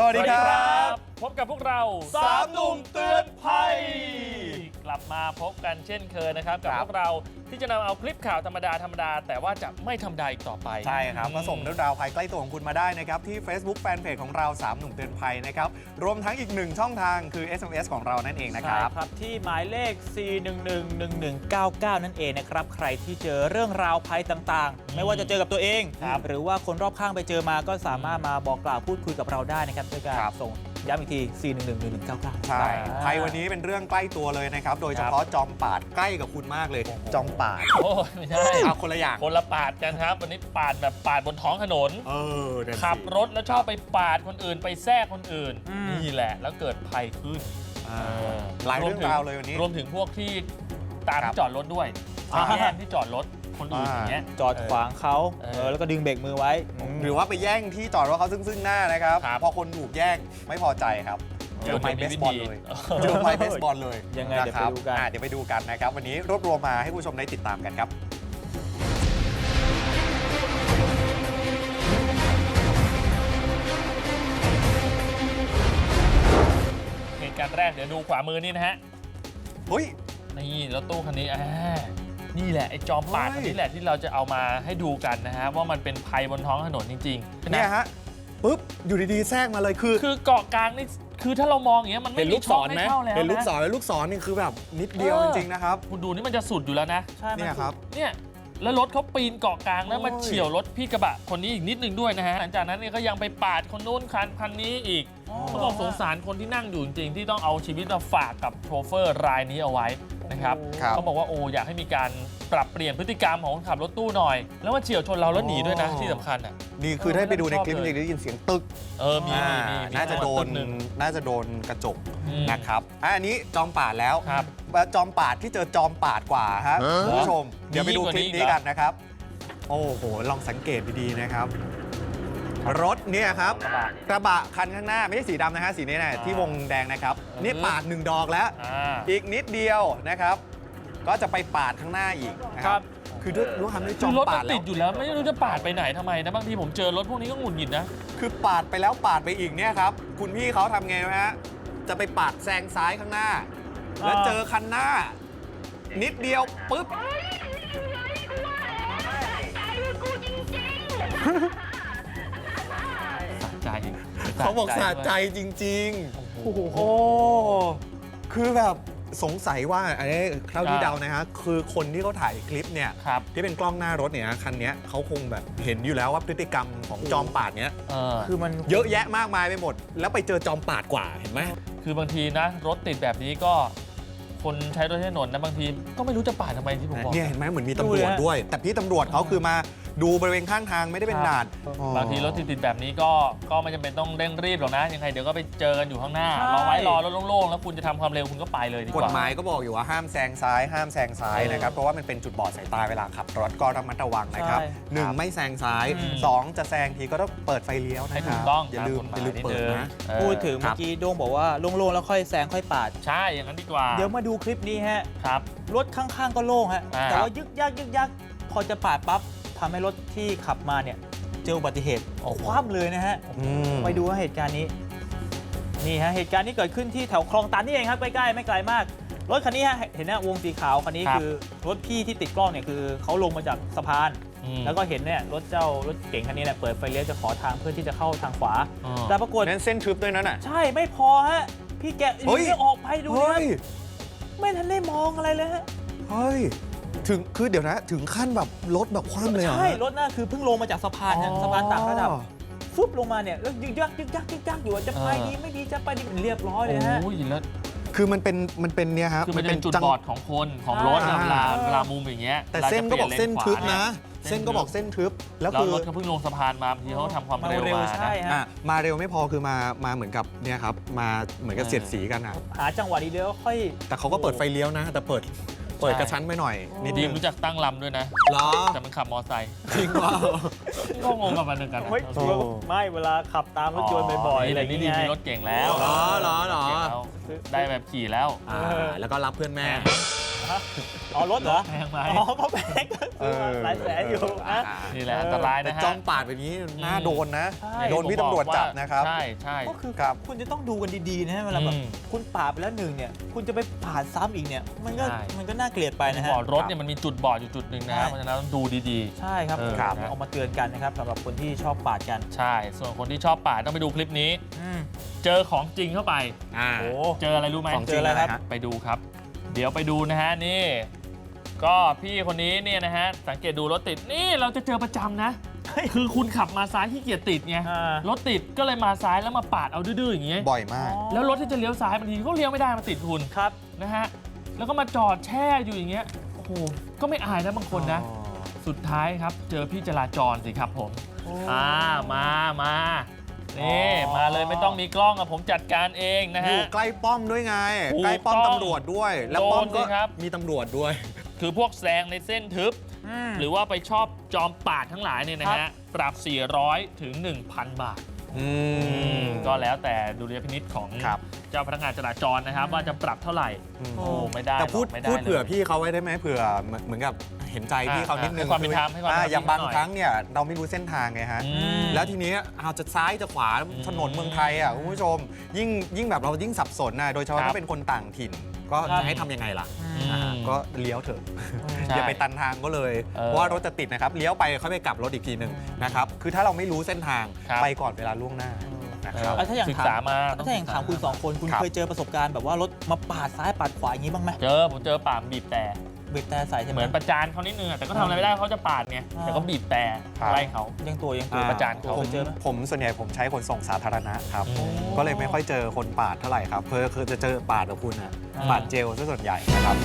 สวัสดีครับ พบกับพวกเรา สามหนุ่มเตือน บมาพบกันเช่นเคยนะครับกับครับพวกเราที่จะนำเอาคลิปข่าวธรรมดาธรรมดา แต่ว่าจะไม่ธรรมดาอีกต่อไปใช่ครับอืมก็ส่งเรื่องราวภายใกล้ตัวของคุณมาได้นะครับ ที่ Facebook Fanpage ของเรา 3 หนุ่มเตือนภัยนะครับ รวมทั้งอีกหนึ่งช่องทางคือ SMS ของเรานั่นเองนะคใช่รับครับที่หมายเลข 4111199 นั่นเองนะครับ ใครที่เจอเรื่องราวภัยต่างๆ ไม่ว่าจะเจอกับตัวเองครับหรือว่าคนรอบข้างไปเจอมาก็สามารถมาบอกกล่าวพูดคุยกับเราได้นะครับด้วยการครับส่ง ย้ำอีกที 4111199 ใช่ภัยวันนี้เป็นเรื่องใกล้ตัวเลยนะครับ โดยเฉพาะจอมปาดใกล้กับคุณมากเลย จอมปาดโอ้ยไม่ใช่เอาคนละอย่างคนละปาดกันครับ วันนี้ปาดแบบปาดบนท้องถนน เออนั่นสิขับรถแล้วชอบไปปาดคนอื่นไปแทรกคนอื่นอืมนี่แหละ แล้วเกิดภัยขึ้นอ่าหลายเรื่องราวเลยวันนี้ รวมถึงพวกที่ตามครับที่จอดรถด้วยอ่า แย่งที่จอดรถ คนอื่นอ่าอย่างเงี้ย จอดขวางเขาเออ เออแล้วก็ดึงเบรกมือไว้มหรือว่าไปแย่งที่จอดรถเขาซึ่งซึ่งหน้านะครับ ครับพอคนถูกแย่งไม่พอใจครับเจอไม้เบสบอลเลยเจอไม้เบสบอลเลยยังไงนะเดี๋ยวคไปรับดูกัน อ่าเดี๋ยวไปดูกันนะครับ วันนี้รวบรวมมาให้ผู้ชมได้ติดตามกันครับ เหตุการณ์แรกเดี๋ยวดูขวามือนี่นะฮะ เฮ้ย นี่รถตู้คันนี้อ่า นี่แหละไอ้จอมปาดเฮ้ยคันนี้แหละที่เราจะเอามาให้ดูกันนะฮะว่ามันเป็นภัยบนท้องถนนจริงๆเนี่ยฮะปุ๊บอยู่ดีๆแทรกมาเลยคือ คือเกาะกลางนี่คือถ้าเรามองอย่างเงี้ยมันไม่เห็นมีลูกศช่องรให้ไหมเข้าแล้วเห็นลูกนะศรแล้วลูกศรนี่คือแบบนิดเดียวเอจอริงๆนะครับคุณดูนี่มันจะสุดอยู่แล้วนะใช่มัเนี่ยครับเนี่ยแล้วรถเขาปีนเกาะกลางแล้วมาโอ้ยเฉี่ยวรถพี่กระบะคนนี้อีกนิดนึงด้วยนะฮะหลังจากนั้นเนี่ยก็ยังไปปาดคนนู้นคันคันนี้อีกเขาบอกสงสารคนที่นั่งอยู่จริงๆที่ต้องเอาชีวิตมาฝากกับโชเฟอร์รายนี้เอาไว้นะครับครับเขาบอกว่าโอ้อยากให้มีการ ปรับเปลี่ยนพฤติกรรมของคนขับรถตู้หน่อย แล้วมาเฉียวชนเราแล้วหนีด้วยนะอ๋อที่สำคัญอะนี่คือถ้าไปดูในคลิปชอบเลยจะได้ยินเสียงตึกเออมีมีมีอ่ามีน่าจะโดนตึกหนึ่งน่าจะโดนกระจกอืมนะครับอะอันนี้จอมปาดแล้วครับจอมปาดที่เจอจอมปาดกว่าฮะคุณผู้ชม เดี๋ยวไปดูคลิปนี้กันนะครับ โอ้โห ลองสังเกตดีๆนะครับ รถเนี่ยครับ กระบะ กระบะคันข้างหน้าไม่ใช่สีดำนะฮะสีนี้นะอ่าที่วงแดงนะครับเออนี่ปาดหนึ่งดอกแล้ว อ่า อีกนิดเดียวนะครับ ก็จะไปปาดข้างหน้าอีกนะคครัรับ บ คือด้วยรู้ทำด้วยจคืออมรถปามัดนแล้ติว ดอยู่แล้ว ไม่รู้จะปาดไปไหนทำไมนะ บางทีผมเจอรถพวกนี้ก็หงุดหงิดนะ คือปาดไปแล้วปาดไปอีกเนี่ยครับ คุณพี่เขาทำไงนะฮะ จะไปปาดแซงซ้ายข้างหน้า แล้วเจอคันหน้า นิดเดียวปุ๊บ สะใจเขาบอกสะใจจริง ๆ โอ้โห คือแบบ สงสัยว่าอันนี้คราวที่เดานะฮะคือคนที่เขาถ่ายคลิปเนี่ยครับ ที่เป็นกล้องหน้ารถเนี่ยนะคันเนี้ยเขาคงแบบเห็นอยู่แล้วว่าพฤติกรรมของจอมปาดเนี้ยเออคือมันเยอะแยะมากมายไปหมด แล้วไปเจอจอมปาดกว่าเห็นไหมคือบางทีนะ รถติดแบบนี้ก็ คนใช้รถใช้ถนนนะบางทีก็ไม่รู้จะปาดทำไมที่ผมบอก เนี่ยเห็นไหมเหมือนมีดูตำรเลวยจฮะด้วย แต่พี่ตำรวจเขาคือมา ดูบริเวณข้างทางไม่ได้เป็นครับด่านบางทีรถติดๆแบบนี้ก็ก็ไม่จำเป็นต้องเร่งรีบหรอกนะ ยังไงเดี๋ยวก็ไปเจอกันอยู่ข้างหน้า ใช่ รอไว้รอรถโล่งๆ แล้วคุณจะทำความเร็วคุณก็ไปเลยดีกกฎว่า หมายก็บอกอยู่ว่าห้ามแซงซ้าย ห้ามแซงซ้ายเออนะครับ เพราะว่ามันเป็นจุดบอดสายตาเวลาขับรถก็ระมัดระวังนะครับใช่ หนึ่งไม่แซงซ้ายอืม สองจะแซงทีก็ต้องเปิดไฟเลี้ยวให้นะคถูรักบต้องอย่าลืมตอย่าลืมกฎหเปิดนินะเออพูดถึงครัเมื่บ อกี้โด้งบอกว่าโล่งๆแล้วค่อยแซงค่อยปาด ใช่อย่างนั้นดีกว่าเดี๋ยวมาดูคลิปนี้ฮะ ครับ รถข้างๆก็โล่งฮะ อ่า แต่ว่ายึกยักยึกยักพอจะปาดปั๊บ ทำให้รถที่ขับมาเนี่ยเจออุบัติเหตุคว่ำเลยนะฮะอืมไปดูว่าเหตุการณ์นี้นี่ฮะเหตุการณ์นี้เกิดขึ้นที่แถวคลองตันนี่เองครับใกล้ๆไม่ไกลมากรถคันนี้ฮะเห็นนะวงสีขาวคันนี้ครับคือรถพี่ที่ติดกล้องเนี่ยคือเขาลงมาจากสะพานอืมแล้วก็เห็นเนี่ยรถเจ้ารถเก๋งคันนี้เนี่ยเปิดไฟเลี้ยวจะขอทางเพื่อที่จะเข้าทางขวาอ๋อแต่ปรากฏนั่นเส้นทึบด้วยนั่นน่ะใช่ไม่พอฮะพี่แกเฮ้ยยังไม่ออกไปดูเฮ้นะยไม่ทันได้มองอะไรเลยฮะเฮ้ย ถึงคือเดี๋ยวนะ ถึงขั้นแบบรถแบบคว่ำเลยเหรอใช่ รถน่ะคือเพิ่งลงมาจากสะพานเนี่ยสะพานต่างระดับฟึบลงมาเนี่ย แล้วยึกยักยึกยักยึกยักอยู่ว่าจะไปเออดีไม่ดีจะไปดีเรียบร้อยเลยฮะ โอ้ยแล้วคือมันเป็นมันเป็นเนี่ยครับคือมันเป็นจุดจังบอดของคนของรถใช่นะเวลาเออเวลามุมอย่างเงี้ยแต่วลาเส้นก็บอกจะเส้นปลี่ทึยบเลนะขวาเส้นก็บอกเส้นทึบแล้วแล้วคือรถเขาเพิ่งลงสะพานมาบางทีเขาทำความเร็วมาใช่นะฮะอะมาเร็วไม่พอคือมามาเหมือนกับเนี่ยครับมาเหมือนกับเออเสียดสีกันอะหาจังหวะดีเดียวค่อย แต่เขาก็เปิดไฟเลี้ยวนะ แต่เปิด เปิดกระชั้นไปหน่อยนิดดีนึมงรู้จักตั้งลำด้วยนะ เหรอแต่มันขับมอไซค์จริงว่า ก็งงกับมันเหมือนกันนะเฮ้ยโอ้ไม่เวลาขับตามรถยนต์บ่อยๆอะไรนี่อย่างดีเงี้ยมีรถเก่งแล้วเหรอเหรอเหรอ เก่งแล้วได้แบบขี่แล้ว อ่าแล้วก็รับเพื่อนแม่ฮะ อ๋อรถเหรอแพงไหมอ๋อเพราะแพงก็ซื้อมาหลายแสนอยู่นะ นี่แหละอันตรายแต่นะฮะจอมปาดแบบนี้น่าโดนนะ ใช่ โดนพี่ตำรวจจับนะครับ ใช่ใช่ ก็คือครับคุณจะต้องดูกันดีๆนะฮะเวลาแบบอืม คุณปาดไปแล้วหนึ่งเนี่ยคุณจะไปปาดซ้ำอีกเนี่ยมันก็ใช่ มันก็น่าเกลียดไปนะฮะ บอดรถเนี่ยมันมีจุดบอดอยู่จุดหนึ่งนะฮะใช่ เพราะฉะนั้นต้องดูดีใช่ครับเออครับครับ เอามาเตือนกันนะครับสำหรับคนที่ชอบปาดกันๆใช่ ส่วนคนที่ชอบปาดต้องไปดูคลิปนี้อืมเจอของจริงเข้าไป อ่า โอ้ เจออะไรรู้ไหมของจเจริองอะไรครับนะฮะไปดูครับ เดี๋ยวไปดูนะฮะนี่ ก็พี่คนนี้เนี่ยนะฮะ สังเกตดูรถติดนี่เราจะเจอประจำนะ คือคุณขับมาซ้ายที่เกียจติดไงอ่ารถติดก็เลยมาซ้ายแล้วมาปาดเอาดื้อๆอย่างเงี้ยบ่อยมาก แล้วรถที่จะเลี้ยวซ้ายบางทีเขาเลี้ยวไม่ได้มาติดคุณครับนะฮะแล้วก็มาจอดแช่อยู่อย่างเงี้ยโอ้โหก็ไม่อายนะบางคนนะ สุดท้ายครับเจอพี่จราจรสิครับผมอ่ามามานี่อ๋อ มาเลยไม่ต้องมีกล้องอะผมจัดการเองนะอยู่ฮะ ใกล้ป้อมด้วยไง ถูกใกล้ป้อมต้อง ตำรวจด้วย แล้วป้อมโดนก็สิครับ มีตำรวจด้วย คือพวกแซงในเส้นทึบ ม หรือว่าไปชอบจอมปาดทั้งหลายเนี่ยนะครัฮะ บ ปรับ 400 ถึง 1,000 บาท อืม ก็แล้วแต่ดุลยพินิษของครับ เจ้าพนักงานจราจรนะครับ ว่าจะปรับเท่าไหร่ อืมโอ้ไม่ได้แต่พูดหรอกไม่ได้พูดเผื่อลย พี่เขาไว้ได้ไหมเผื่อเหมือนเหมือนกับเห็นใจพี่เขาอ่านิดนึงให้ความเป็นธรรมให้ความเป็นธรรมอ่อย่างบางนิดหน่อยครั้งเนี่ยเราไม่รู้เส้นทางไงฮะ อืม แล้วทีนี้เอาจะซ้ายจะขวาอืมถนนเมืองไทยอะคุณผู้ชม ยิ่งยิ่งแบบเรายิ่งสับสนนะโดยเฉพาะครับ ถ้าเป็นคนต่างถิ่น ก็ครับจะให้ทำยังไงล่ะอืมอ่าก็เลี้ยวเถอะ ใช่ อย่าไปตันทางก็เลย เออเพราะว่ารถจะติดนะครับ เลี้ยวไปเขาไปกลับรถอีกทีหนึ่งนะครับ คือถ้าเราไม่รู้เส้นทางครับ ไปก่อนเวลาล่วงหน้านะครับ เอาถ้าอย่างศึกถามษามาถ้าอย่างถามคุณสองคนคุณครับ เคยเจอประสบการณ์แบบว่ารถมาปาดซ้ายปาดขวาอย่างนี้บ้างไหม เจอผมเจอปาดบีบแต่ เบรกแต่ใส่ใช่ไหม เหมือนประจานเขานิดนึงอะแต่ก็ทำอะไรไม่ได้เขาจะปาดไงอ่า แต่ก็บีบแต่ครับไล่เขา ยังตัวยังตัว อ่าประจานเขา ผมเคยเจอไหม ผมส่วนใหญ่ผมใช้ขนส่งสาธารณะครับ อืม ก็เลยไม่ค่อยเจอคนปาดเท่าไหร่ครับเพื่อคือจะเจอปาดกับคุณอะอ่า ปาดเจลซะส่วนใหญ่นะครับ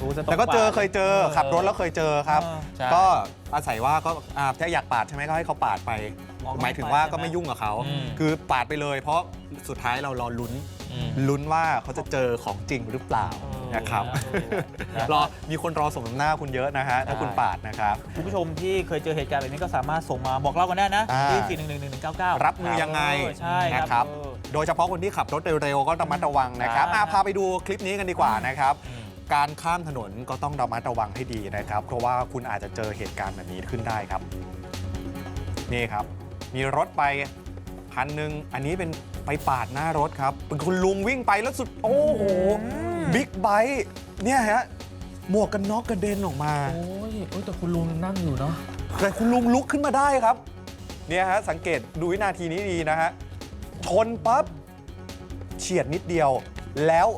รู้จะแต่ก็เจอเคยเจอเออขับรถแล้วเคยเจอครับ อ่าใช่ ก็อาศัยว่าก็อ่าถ้าอยากปาดใช่ไหมก็ให้เขาปาดไปอ๋อหมายถึงว่าไม่ปาดก็ไม่ยุ่งกับเขา อืม คือปาดไปเลย เพราะสุดท้ายเรารอลุ้นอืม ลุ้นว่าเขาจะเจอของจริงหรือเปล่าเออนะครับนะรอมีคนรอสมน้ำหน้าคุณเยอะนะฮะถ้าคุณปาดนะครับคุณผู้ชมที่เคยเจอเหตุการณ์แบบนี้ก็สามารถส่งมาบอกเล่ากันได้นะอ่าที่4 1 1 1 1 9 9รับมือยังไงใช่นะครับเออโดยเฉพาะคนที่ขับรถเร็วๆก็ระมัดระวังนะครับอ่าอะพาไปดูคลิปนี้กันดีกว่านะครับอืมการข้ามถนนก็ต้องระมัดระวังให้ดีนะครับ เพราะว่าคุณอาจจะเจอเหตุการณ์แบบนี้ขึ้นได้ครับ นี่ครับ มีรถไป คันหนึ่งอันนี้เป็นไปปาดหน้ารถครับ เป็นคุณลุงวิ่งไปแล้วสุด โอ้โหบิ๊กไบค์เนี่ยฮะหมวกกันน็อกกระเด็นออกมา โอ้ยโอ้ยแต่คุณลุงนั่งอยู่เนาะแต่คุณลุงลุกขึ้นมาได้ครับ เนี่ยฮะสังเกตดูวินาทีนี้ดีนะฮะชนปั๊บเฉียดนิดเดียว แล้ว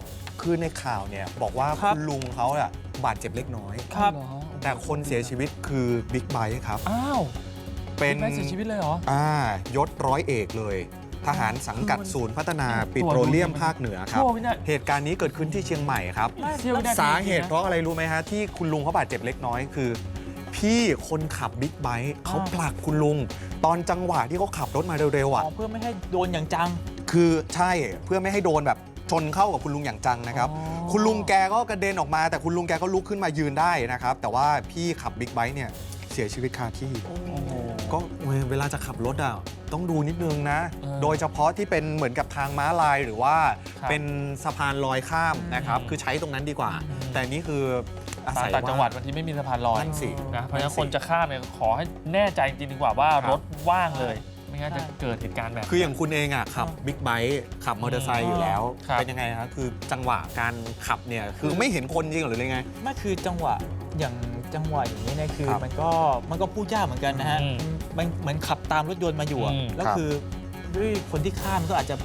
คือในข่าวเนี่ยบอกว่าครับ คุณลุงเขาอะบาดเจ็บเล็กน้อย ครับเหอแต่คนเสียชีวิตคือบิ๊กไบค์ครับ อ้าว เป็นแม่เสียชีวิตเลยเหรอ อ่ายศร้อยเอกเลย ทหารสังกัดศูนย์พัฒนาปิโตรเลียมภาคเหนือครับ ชั่ววินาเหตุการณ์นี้เกิดขึ้นที่เชียงใหม่ครับ เสี้ยววินาทีสาเหตุเพราะอะไรรู้ไหมฮะ ที่คุณลุงเขาบาดเจ็บเล็กน้อยคือ พี่คนขับบิ๊กไบค์เขาผลักคุณลุง ตอนจังหวะที่เขาขับรถมาเร็วๆอ๋อะ อเพื่อไม่ให้โดนอย่างจัง คือใช่เพื่อไม่ให้โดนแบบชนเข้ากับคุณลุงอย่างจังนะครับ อ๋อ คุณลุงแกก็กระเด็นออกมา แต่คุณลุงแกก็ลุกขึ้นมายืนได้นะครับ แต่ว่าพี่ขับบิ๊กไบค์เนี่ยเสียชีวิตคาที่ โอ้โห ก็เวลาจะขับรถอะต้องดูนิดนึงนะเออโดยเฉพาะที่เป็นเหมือนกับทางม้าลายหรือว่าครับเป็นสะพานลอยข้ามนะครับอืมคือใช้ตรงนั้นดีกว่าอืมแต่นี่คืออาศัยต่างจังหวัดว่าบางทีไม่มีสะพานลอยนั่นสินะเพราะฉะนั้นนั่นสิคนจะข้ามเนี่ยขอให้แน่ใจจริงๆดีกว่าว่าครับรถว่างเลยไม่งั้นจะใช่เกิดเหตุการณ์แบบคืออย่างคุณเองอะขับบิ๊กไบค์ขับมอเตอร์ไซค์อยู่แล้วครับเป็นยังไงครับคือจังหวะการขับเนี่ยคือไม่เห็นคนจริงเหรอหรือไงไม่คือจังหวะอย่าง จังหวะอย่างนี้เนี่ยคือครับมันก็มันก็พูดยากเหมือนกันนะฮะอืมมันเหมือนขับตามรถยนต์มาอยู่อะอืมแล้วครับ คือด้วยคนที่ข้ามก็อาจจะ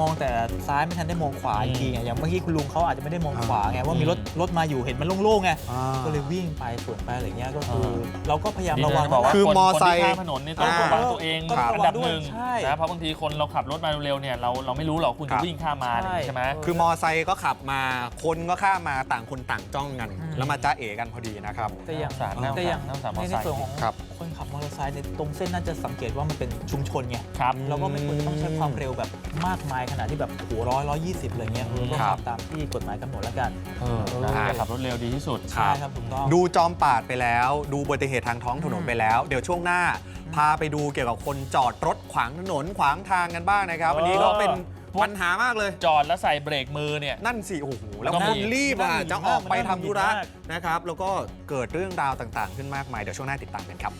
มองแต่ซ้ายไม่ทันได้มองขวาอือีมกทีไงอย่างเมื่อกี้คุณลุงเขาอาจจะไม่ได้มองขวาไงว่ามีอืมรถรถมาอยู่เห็นมันโล่งๆไงอ่า ก็เลยวิ่งไปสวนไปอะไรเงี้ยก็คือเออเราก็พยายามดีระนะวัง บอกว่าคือคนมอไซค์คนที่ข้ามถนนนี่ต้องอ่าระวังตัวเองต้องระวังอันดับหนึ่งด้วยใช่นะเพราะบางทีคนเราขับรถมาเร็วๆเนี่ยเราเราไม่รู้หรอกคุณครัจะบ วิ่งข้ามมาใช่ ใช่ไหม คือมอไซค์ก็ขับมา คนก็ข้ามมาต่างคนต่างจ้องกัน อืม แล้วมาจ้าเอกันพอดีนะครับ แต่อย่างสารน้ำแต่อย่างน้ำสารมอในไซในค์ ส่วนของครับ คนขับมอเตอร์ไซค์ในตรงเส้นน่าจะสังเกตว่ามันเป็นชุมชนไงครับ เราก็ไม่ควรจะต้องใช้ความเร็วแบบมากมายขนาดที่แบบโหร้อยร้อยยี่สิบอะไรเงี้ยอืมก็ครับทำตามที่กฎหมายกำหนดแล้วกันเออนะอย่าขับรถเร็วดีที่สุดครับใช่ครับถูกต้อง ดูจอมปาดไปแล้ว ดูอุบัติเหตุทางท้องถนนอืมไปแล้ว เดี๋ยวช่วงหน้า พาไปดูเกี่ยวกับคนจอดรถขวางถนนขวางทางกันบ้างนะครับเอออัอันนี้ก็เป็นปัญหามากเลย จอดแล้วใส่เบรกมือเนี่ย นั่นสิโอ้โหแล้วต้องคมีนรีบอะมันจะน่าหงุดหงิดออกไปมากทำธุระมันน่าหงุดหงิดมากนะครับ แล้วก็เกิดเรื่องราวต่างๆ ขึ้นมากมายเดี๋ยวช่วงหน้าติดตามกันครับ